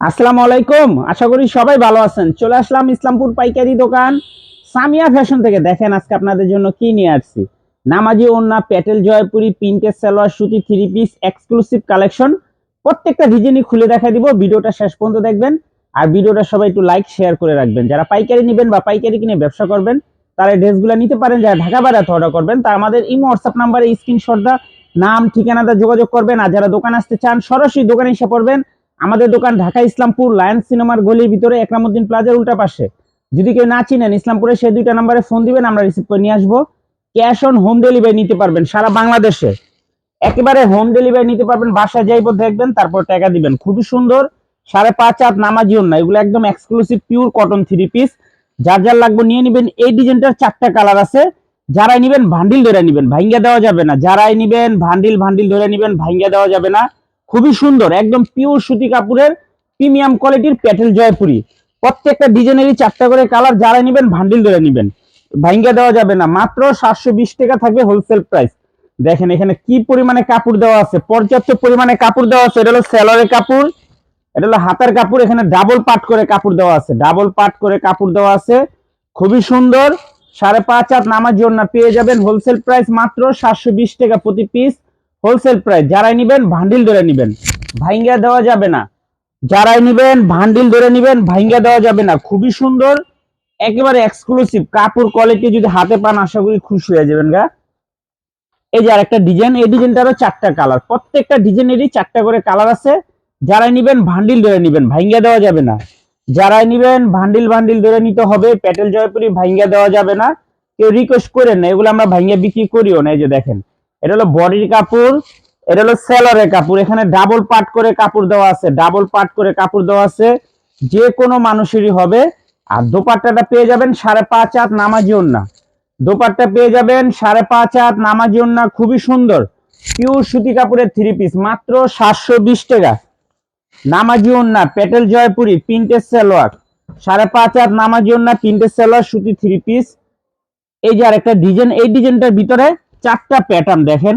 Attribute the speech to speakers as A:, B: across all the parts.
A: আসসালামু আলাইকুম। আশা করি সবাই ভালো আছেন। চলে আসলাম ইসলামপুর পাইকারি দোকান। সামিয়া ফ্যাশন থেকে দেখেন আজকে আপনাদের জন্য কি নিয়ে আসছি। নামাজি ওন্না প্যাটেল জয়পুরি প্রিন্টের সালোয়ার, সুতি থ্রি পিস এক্সক্লুসিভ কালেকশন প্রত্যেকটা ডিজাইনই খুলে দেখা দিব। ভিডিওটা শেষ পর্যন্ত দেখবেন। আর ভিডিওটা সবাই একটু লাইক শেয়ার করে রাখবেন। যারা পাইকারি নেবেন বা পাইকারি কিনে ব্যবসা করবেন, তারা ড্রেসগুলো নিতে পারেন। যারা ঢাকা বেড়াতে অর্ডার করবেন, তা আমাদের ইমো হোয়াটসঅ্যাপ নাম্বারে স্ক্রিনশটটা নাম ঠিকানাটা যোগাযোগ করবেন। আর যারা দোকান আসতে চান, সরাসরি দোকানে এসে পড়বেন। আমাদের দোকান ঢাকা ইসলামপুর লায়ন্স সিনেমার গলির ভিতরে একরামুদ্দিন প্লাজার উল্টা পাশে। যদি কেউ না চিনেন, ইসলামপুরে সেই দুইটা নাম্বারে ফোন দিবেন, আমরা রিসিভ করে নিয়ে আসব। ক্যাশ অন হোম ডেলিভারি নিতে পারবেন সারা বাংলাদেশে। একেবারে হোম ডেলিভারি নিতে পারবেন, বাসায় যাইব দেখবেন, তারপর টাকা দিবেন। খুবই সুন্দর, সাড়ে পাঁচ হাত নামাজিও না এগুলো একদম exclusive pure cotton three piece যার যার লাগবে নিয়ে নিবেন, এই ডিজাইনটার চারটা কালার আছে। যারাই নিবেন, ভান্ডিল ধরে নিবেন ভাঙ্গা দেওয়া যাবে না। যারাই নিবেন, ভান্ডিল ভান্ডিল ধরে নিবেন ভাঙ্গা দেওয়া যাবে না। খুবই সুন্দর, একদম পিওর সুতি কাপড়ের প্রিমিয়াম কোয়ালিটির প্যাটেল জয়পুরি। প্রত্যেকটা ডিজাইনেরই চারটা করে কালার যারা নিবেন ভান্ডিল ধরে নিবেন। ভাঙ্গা দেওয়া যাবে না, মাত্র সাতশো বিশ টাকা থাকবে হোলসেল প্রাইস দেখেন এখানে কি পরিমাণে কাপড় দেওয়া আছে, পর্যাপ্ত পরিমাণে কাপড় দেওয়া আছে, এটা হলো সেলরের কাপড়, এটা হলো হাতার কাপড়, এখানে ডাবল পাট করে কাপড় দেওয়া আছে ডাবল পাট করে কাপড় দেওয়া আছে। খুবই সুন্দর, সাড়ে পাঁচ হাত নামার জন্য পেয়ে যাবেন হোলসেল প্রাইস মাত্র সাতশো বিশ টাকা প্রতি পিস হোলসেল প্রাইস, যারাই নিবেন ভান্ডিল ধরে নিবেন। ভাইঙ্গা দেওয়া যাবে না। যারাই নিবেন ভান্ডিল ধরে নিবেন, ভাইঙ্গা দেওয়া যাবে না। খুবই সুন্দর, একেবারে এক্সক্লুসিভ কাপড় কোয়ালিটি যদি হাতে পান, আশা করি খুশি হয়ে যাবেন গা। এই যে আরেকটা ডিজাইন এই ডিজাইনটারও চারটা কালার প্রত্যেকটা ডিজাইনেরই চারটা করে কালার আছে। যারাই নিবেন ভান্ডিল ধরে নিবেন, ভাইঙ্গা দেওয়া যাবে না। যারাই নিবেন ভান্ডিল ভান্ডিল ধরে নিতে হবে, প্যাটেল জয়পুরি ভাইঙ্গা দেওয়া যাবে না। কেউ রিকোয়েস্ট করেন না, এগুলো আমরা ভাইঙ্গা বিক্রি করিও না, এই যে দেখেন। এটা হলো বডির কাপড়, এটা হলো সেলরের কাপড়। এখানে ডাবল পাট করে কাপড় দেওয়া আছে ডাবল পাট করে কাপড় দেওয়া আছে। যে কোনো মানুষেরই হবে। আর দোপাট্টাটা পেয়ে যাবেন সাড়ে পাঁচ হাত নামাজি না দোপাট্টা পেয়ে যাবেন সাড়ে পাঁচ হাত নামাজি না খুবই সুন্দর। পিওর সুতি কাপড়ের থ্রি পিস মাত্র সাতশো বিশ টাকা। নামাজি না পেটেল জয়পুরি প্রিন্টের সালোয়ার। সাড়ে পাঁচ হাত নামাজি না প্রিন্টের সালোয়ার, সুতি থ্রি পিস এই যে আরেকটা ডিজাইন এই ডিজাইনটার ভিতরে চারটা প্যাটার্ন দেখেন।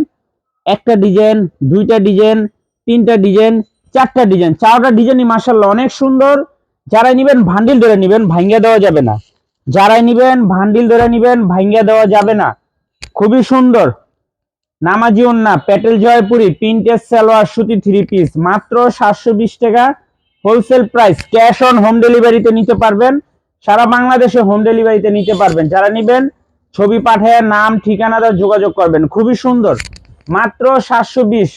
A: একটা ডিজাইন দুইটা ডিজাইন তিনটা ডিজাইন চারটা ডিজাইন চারটা ডিজাইনই মার্শাল্লাহ অনেক সুন্দর। যারাই নিবেন ভান্ডিল ধরে নিবেন ভাঙ্গা দেওয়া যাবে না। যারাই নিবেন ভান্ডিল ধরে নিবেন ভাঙ্গা দেওয়া যাবে না। খুবই সুন্দর। নামাজি না প্যাটেল জয়পুরি প্রিন্টের সালোয়ার, সুতি থ্রি পিস মাত্র সাতশো বিশ টাকা। Wholesale price cash on home ডেলিভারিতে নিতে পারবেন। সারা বাংলাদেশে হোম ডেলিভারিতে নিতে পারবেন। যারা নিবেন ছবি পাঠায়, নাম ঠিকানাটা যোগাযোগ করবেন। খুবই সুন্দর। মাত্র সাতশো বিশ।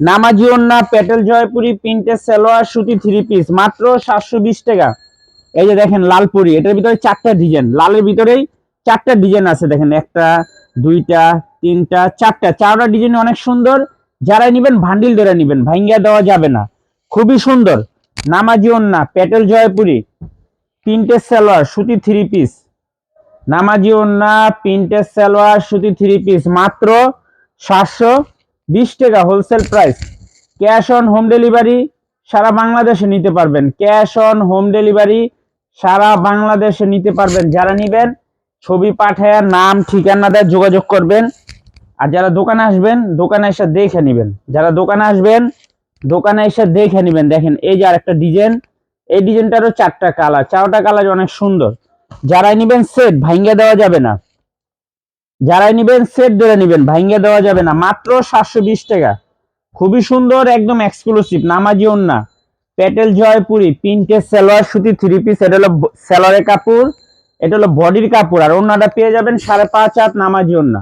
A: নামাজি না প্যাটেল জয়পুরি, প্রিন্টের সালোয়ার, সুতি থ্রি পিস মাত্র সাতশো বিশ টাকা। এই যে দেখেন লালপুরি এটার ভিতরে চারটা ডিজাইন। লালের ভিতরেই চারটা ডিজাইন আছে। দেখেন, একটা, দুইটা, তিনটা, চারটা। চারটা ডিজাইন অনেক সুন্দর। যারা নিবেন, ভান্ডিল ধরে নিবেন। ভাঙ্গা দেওয়া যাবে না। খুবই সুন্দর। নামাজি না প্যাটেল জয়পুরি, প্রিন্টের সালোয়ার, সুতি থ্রি পিস নামাজি না, প্রিন্টের সালোয়ার, সুতি থ্রি পিস মাত্র সাতশো বিশ টাকা wholesale price cash on home delivery সারা বাংলাদেশে নিতে পারবেন। ক্যাশ অন হোম ডেলিভারি সারা বাংলাদেশে নিতে পারবেন। যারা নিবেন, ছবি পাঠায়, নাম, ঠিকানা দেয়, যোগাযোগ করবেন। আর যারা দোকানে আসবেন, দোকানে এসে দেখে নেবেন। যারা দোকানে আসবেন, দোকানে এসে দেখে নেবেন। দেখেন, এই যে আরেকটা ডিজাইন এই ডিজাইনটারও চারটা কালার চারটা কালার অনেক সুন্দর। যারাই নিবেন সেট ভাঙ্গা দেওয়া যাবে না। যারাই নিবেন সেট ধরে নিবেন ভাঙ্গা দেওয়া যাবে না। মাত্র সাতশো বিশ টাকা। খুবই সুন্দর, একদম এক্সক্লুসিভ নামাজি না প্যাটেল জয়পুরি প্রিন্টের সালোয়ার সুতি থ্রি পিস এটা হলো সালোয়ারের কাপড়, এটা হলো বডির কাপড়। আর অন্যটা পেয়ে যাবেন সাড়ে পাঁচ হাত নামাজি ওন্না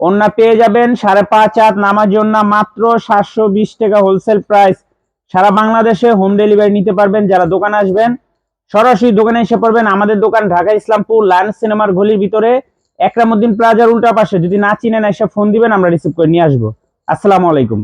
A: ওন্না পেয়ে যাবেন সাড়ে পাঁচ হাত নামাজি ওন্না মাত্র সাতশো বিশ টাকা হোলসেল প্রাইস সারা বাংলাদেশে হোম ডেলিভারি নিতে পারবেন, যারা দোকানে আসবেন সরাসরি দোকানে এসে পড়বেন আমাদের দোকান ঢাকা ইসলামপুর লায়ন সিনেমার গলির ভিতরে একরামুদ্দিন প্লাজার উল্টা পাশে। যদি না চিনেন এসে ফোন দিবেন, আমরা রিসিভ করে নিয়ে আসব। আসসালামু আলাইকুম।